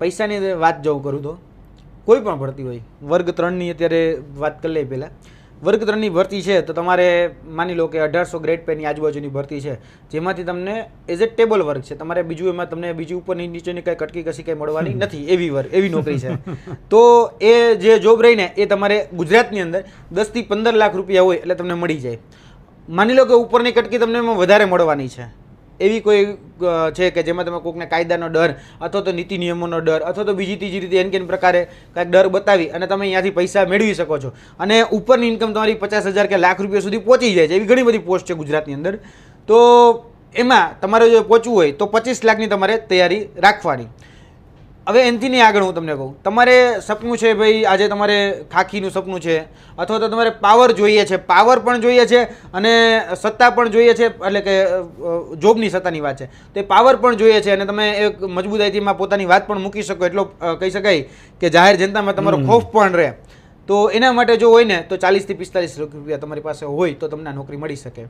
પૈસાની વાત જો કરું તો કોઈ પણ ભરતી હોય વર્ગ ત્રણની અત્યારે વાત કરી લઈએ પહેલાં. વર્ગ ત્રણની ભરતી છે તો તમારે માની લો કે અઢારસો ગ્રેડ પેની આજુબાજુની ભરતી છે જેમાંથી તમને એઝ એ ટેબલ વર્ક છે. તમારે બીજું એમાં તમને બીજું ઉપરની નીચેની કંઈ કટકી કશી કંઈ મળવાની નથી એવી વર્ગ એવી નોકરી છે. તો એ જે જોબ રહીને એ તમારે ગુજરાતની અંદર દસથી પંદર લાખ રૂપિયા હોય એટલે તમને મળી જાય. માની લો કે ઉપરની કટકી તમને એમાં વધારે મળવાની છે. એવી કોઈ છે કે જેમાં તમે કોઈકને કાયદાનો ડર અથવા તો નીતિ નિયમોનો ડર અથવા તો બીજી ત્રીજી રીતે એન કેન પ્રકારે કાંઈક ડર બતાવી અને તમે અહીંયાથી પૈસા મેળવી શકો છો. અને ઉપરની ઇન્કમ તમારી પચાસ હજાર કે લાખ રૂપિયા સુધી પહોંચી જાય છે. એવી ઘણી બધી પોસ્ટ છે ગુજરાતની અંદર. તો એમાં તમારે જો પહોંચવું હોય તો પચીસ લાખની તમારે તૈયારી રાખવાની. હવે એનથી નહીં આગળ હું તમને કહું. તમારે સપનું છે ભાઈ આજે તમારે ખાખીનું સપનું છે અથવા તો તમારે પાવર જોઈએ છે. પાવર પણ જોઈએ છે અને સત્તા પણ જોઈએ છે એટલે કે જોબની સત્તાની વાત છે. તે પાવર પણ જોઈએ છે અને તમે એક મજબૂતાઈથીમાં પોતાની વાત પણ મૂકી શકો એટલો કહી શકાય કે જાહેર જનતામાં તમારો ખોફ પણ રહે. તો એના માટે જો હોય ને તો ચાલીસથી પિસ્તાલીસ રૂપિયા તમારી પાસે હોય તો તમને નોકરી મળી શકે.